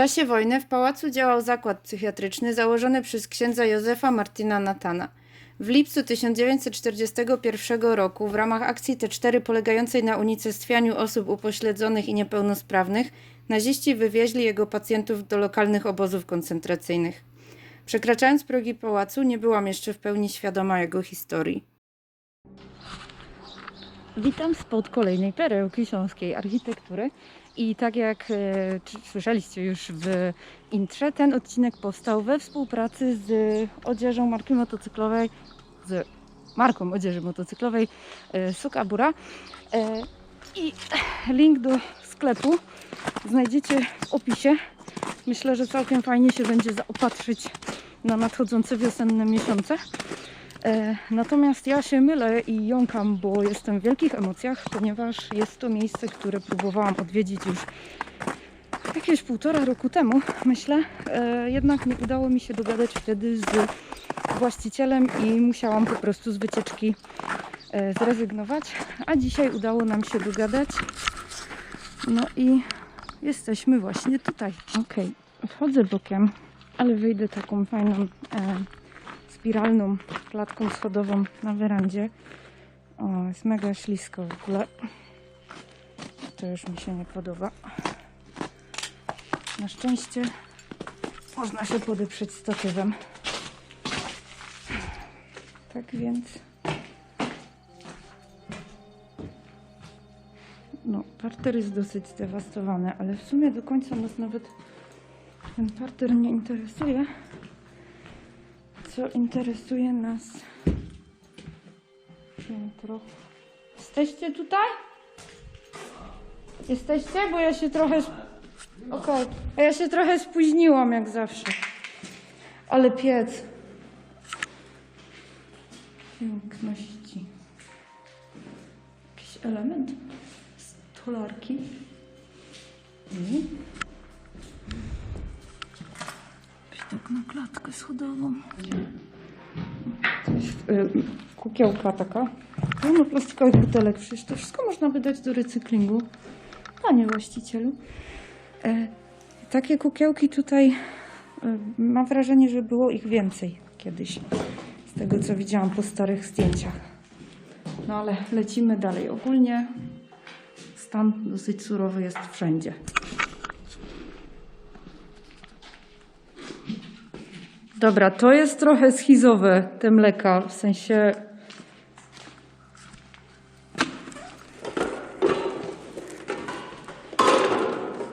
czasie wojny w pałacu działał zakład psychiatryczny założony przez księdza Józefa Martina Natana. W lipcu 1941 roku w ramach akcji T4 polegającej na unicestwianiu osób upośledzonych i niepełnosprawnych naziści wywieźli jego pacjentów do lokalnych obozów koncentracyjnych. Przekraczając progi pałacu nie byłam jeszcze w pełni świadoma jego historii. Witam spod kolejnej perełki śląskiej architektury. I tak jak e, słyszeliście już w intrze, ten odcinek powstał we współpracy z odzieżą marki motocyklowej, z marką odzieży motocyklowej e, Sukabura. E, I link do sklepu znajdziecie w opisie. Myślę, że całkiem fajnie się będzie zaopatrzyć na nadchodzące wiosenne miesiące. E, Natomiast ja się mylę i jąkam, bo jestem w wielkich emocjach, ponieważ jest to miejsce, które próbowałam odwiedzić już jakieś półtora roku temu, myślę. E, Jednak nie udało mi się dogadać wtedy z właścicielem i musiałam po prostu z wycieczki e, zrezygnować. A dzisiaj udało nam się dogadać. No i jesteśmy właśnie tutaj. Okej, wchodzę bokiem, ale wyjdę taką fajną spiralną klatką schodową na werandzie. O, jest mega ślisko w ogóle. To już mi się nie podoba. Na szczęście można się podeprzeć statywem. Tak więc. No, parter jest dosyć zdewastowany, ale w sumie do końca nas nawet ten parter nie interesuje co interesuje nas piętro. Jesteście tutaj? Jesteście? Bo ja się trochę... Okej, a ja się trochę spóźniłam jak zawsze. Ale piec. Piękności. Jakiś element stolarki. I na klatkę schodową. Y, kukiełka taka. Pełno plastikowych butelek. Przecież to wszystko można wydać do recyklingu. Panie właścicielu. E, takie kukiełki tutaj y, mam wrażenie, że było ich więcej kiedyś. Z tego co widziałam po starych zdjęciach. No ale lecimy dalej. Ogólnie stan dosyć surowy jest wszędzie. Dobra, to jest trochę schizowe, te mleka, w sensie...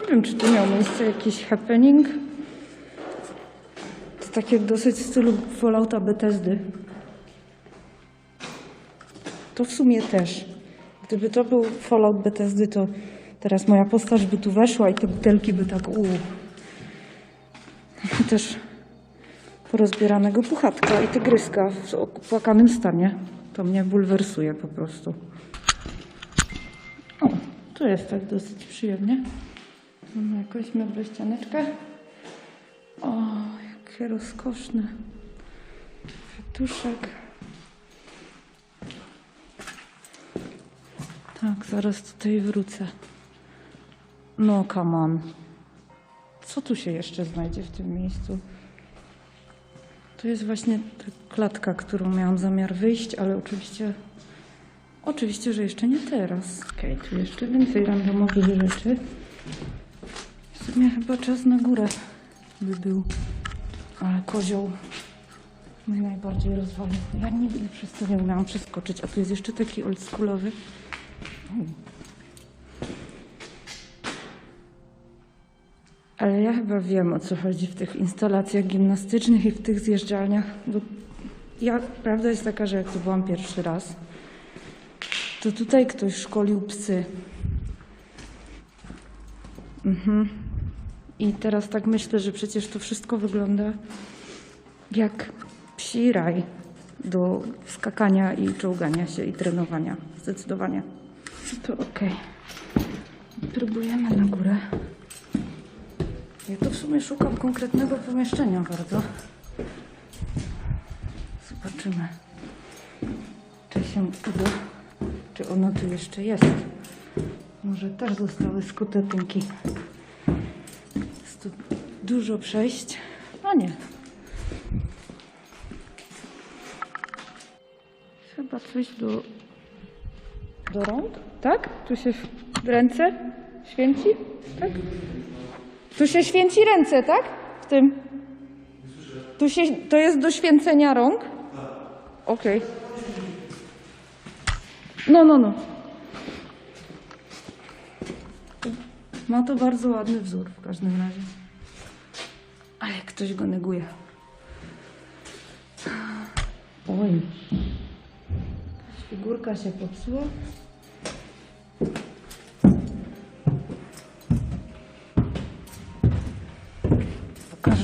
Nie wiem, czy tu miał miejsce jakiś happening. To takie dosyć w stylu Fallouta Bethesdy. To w sumie też. Gdyby to był Fallout Bethesdy, to teraz moja postać by tu weszła i te butelki by tak uuu. Też porozbieranego puchatka i tygryska w opłakanym stanie. To mnie bulwersuje po prostu. O, tu jest tak dosyć przyjemnie. Mamy jakąś meblę ścianeczkę. O, jakie rozkoszne. Fetuszek. Tak, zaraz tutaj wrócę. No, come on. Co tu się jeszcze znajdzie w tym miejscu? To jest właśnie ta klatka, którą miałam zamiar wyjść, ale oczywiście, oczywiście, że jeszcze nie teraz. Okej, tu jeszcze więcej randomowych rzeczy. W sumie chyba czas na górę by był. Ale kozioł mnie najbardziej rozwalił. Ja nigdy przez to nie umiałam przeskoczyć, a tu jest jeszcze taki oldschoolowy. Ale ja chyba wiem o co chodzi w tych instalacjach gimnastycznych i w tych zjeżdżalniach. Bo ja, prawda jest taka, że jak tu byłam pierwszy raz, to tutaj ktoś szkolił psy. Mhm. I teraz tak myślę, że przecież to wszystko wygląda jak psi raj do skakania i czołgania się i trenowania. Zdecydowanie. To okej. Próbujemy na górę. Ja tu w sumie szukam konkretnego pomieszczenia bardzo. Zobaczymy, czy się uda, czy ono tu jeszcze jest. Może też zostały skute tynki. Stu- dużo przejść. A nie. Chyba coś do, do rąk, tak? Tu się w ręce święci, tak? Tu się święci ręce, tak? W tym. Tu się, to jest do święcenia rąk? Okej. No, no, no. Ma to bardzo ładny wzór w każdym razie. Ale ktoś go neguje. Oj. Figurka się popsuła.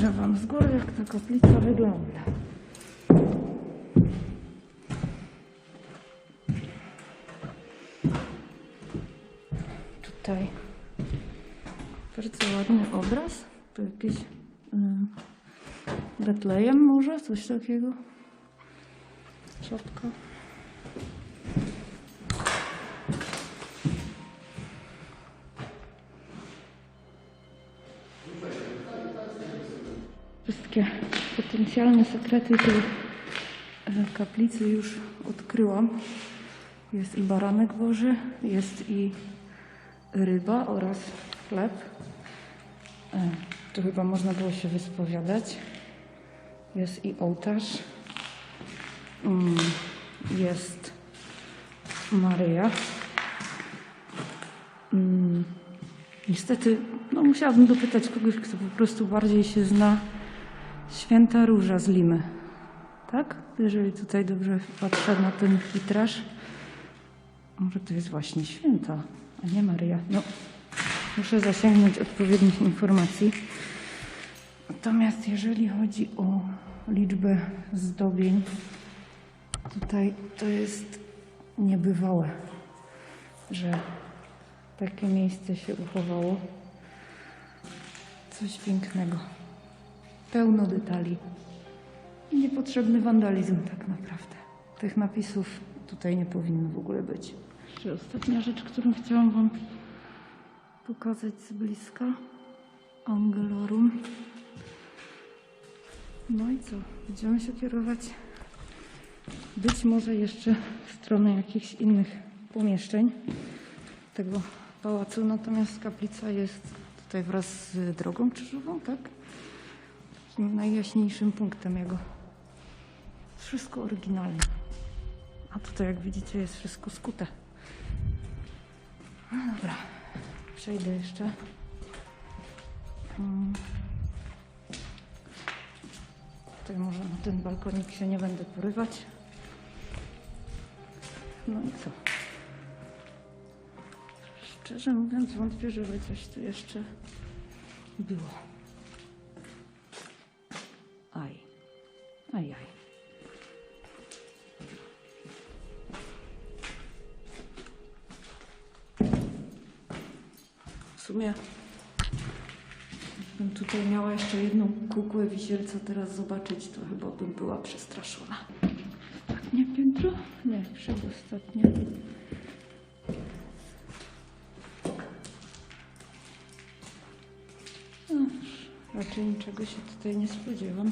Pokażę Wam z góry, jak ta kaplica wygląda. Tutaj bardzo ładny obraz. To jakiś um, Betlejem może, coś takiego. Czapka. Potencjalne sekrety tej kaplicy już odkryłam. Jest i baranek Boży, jest i ryba oraz chleb. E, Tu chyba można było się wyspowiadać. Jest i ołtarz. Mm, Jest Maryja. Mm, Niestety, no musiałabym dopytać kogoś, kto po prostu bardziej się zna. Święta Róża z Limy. Tak? Jeżeli tutaj dobrze patrzę na ten witraż. Może to jest właśnie święta, a nie Maryja. No, muszę zasięgnąć odpowiednich informacji. Natomiast jeżeli chodzi o liczbę zdobień, tutaj to jest niebywałe, że takie miejsce się uchowało. Coś pięknego. Pełno detali. Niepotrzebny wandalizm tak naprawdę. Tych napisów tutaj nie powinno w ogóle być. Jeszcze ostatnia rzecz, którą chciałam Wam pokazać z bliska. Angelorum. No i co? Będziemy się kierować być może jeszcze w stronę jakichś innych pomieszczeń tego pałacu. Natomiast kaplica jest tutaj wraz z drogą krzyżową, tak? Takim najjaśniejszym punktem jego. Wszystko oryginalne. A tutaj, jak widzicie, jest wszystko skute. No dobra, przejdę jeszcze. Mm. Tutaj może na ten balkonik się nie będę porywać. No i co? Szczerze mówiąc, wątpię, żeby coś tu jeszcze było. Aj, aj. W sumie Gdybym tutaj miała jeszcze jedną kukłę wisielca teraz zobaczyć, to chyba bym była przestraszona. Ostatnie piętro? Nie, przedostatnie. No, raczej niczego się tutaj nie spodziewam.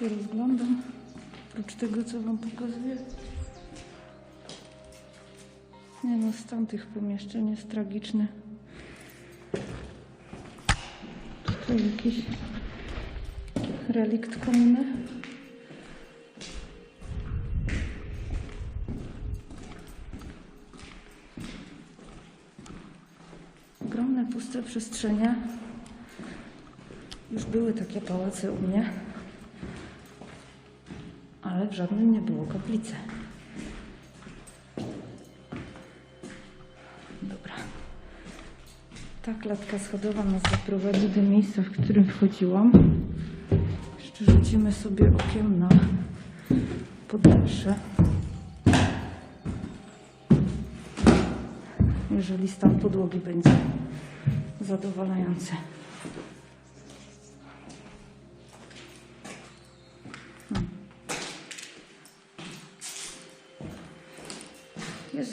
Się rozglądam, oprócz tego, co Wam pokazuję. Nie no, stan tych pomieszczeń jest tragiczny. Tutaj jakiś relikt komuny. Ogromne, puste przestrzenie. Już były takie pałace u mnie, ale w żadnym nie było kaplicy. Dobra. Ta klatka schodowa nas zaprowadzi do miejsca, w którym wchodziłam. Jeszcze rzucimy sobie okiem na poddasze. Jeżeli stan podłogi będzie zadowalający.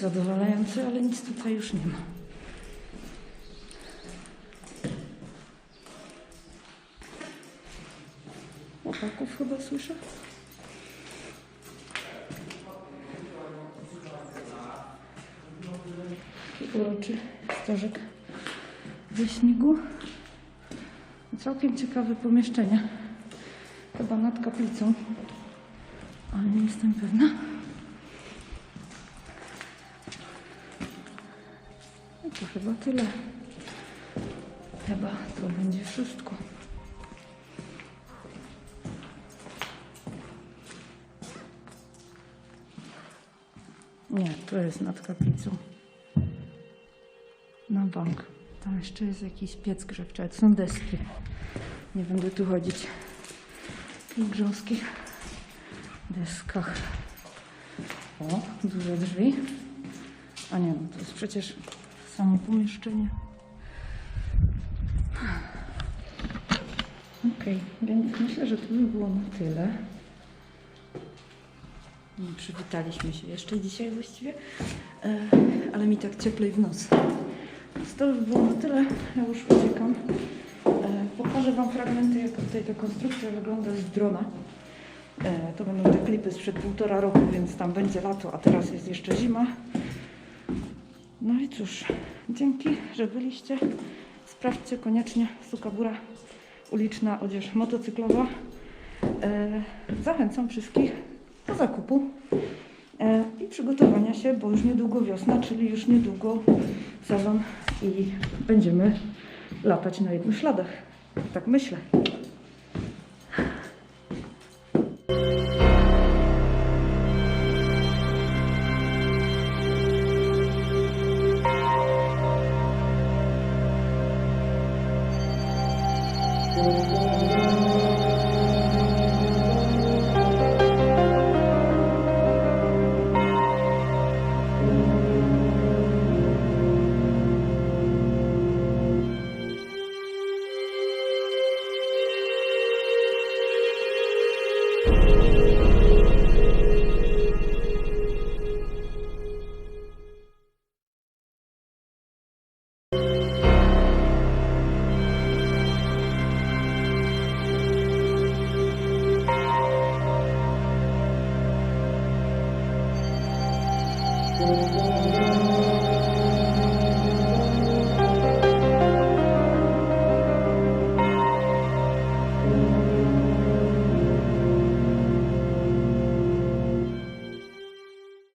zadowalający, ale nic tutaj już nie ma. Chłopaków chyba słyszę. Taki uroczy stożek ze śniegu. Całkiem ciekawe pomieszczenie. Chyba nad kaplicą, ale nie jestem pewna. To chyba tyle. Chyba to będzie wszystko. Nie, to jest nad kaplicą. Na bank. Tam jeszcze jest jakiś piec grzewczy, są deski. Nie będę tu chodzić tych grząskich deskach. O, duże drzwi. A nie, no to jest przecież samo pomieszczenie. Okej, więc myślę, że to by było na tyle. Nie przywitaliśmy się jeszcze dzisiaj właściwie, e, ale mi tak cieplej w nos. Więc to by było na tyle. Ja już uciekam. E, pokażę Wam fragmenty, jak tutaj ta konstrukcja wygląda z drona. E, to będą te klipy sprzed półtora roku, więc tam będzie lato, a teraz jest jeszcze zima. No i cóż, dzięki, że byliście. Sprawdźcie koniecznie Sukabura, uliczna odzież motocyklowa. E, zachęcam wszystkich do zakupu e, i przygotowania się, bo już niedługo wiosna, czyli już niedługo sezon i będziemy latać na jednych śladach. Tak myślę.